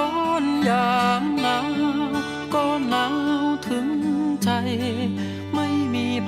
น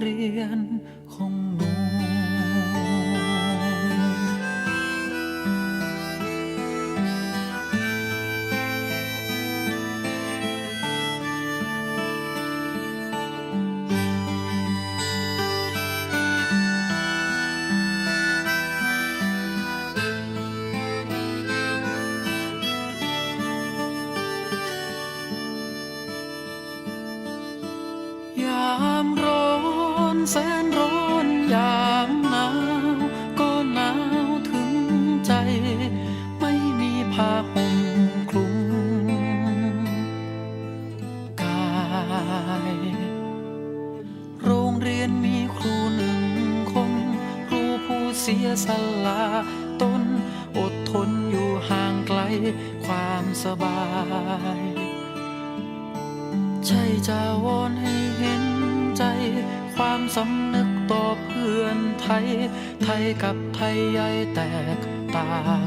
เรียน แสนร้อนยามหนาวก็หนาวถึงใจ ไม่มีผ้าห่มคลุมกาย โรงเรียนมีครูหนึ่งคน ครูผู้เสียสละตนอดทนอยู่ห่างไกลความสบาย ใช่จะวอนให้ ความสำนึกต่อเพื่อนไทย ไทยกับไทยใหญ่แตกต่าง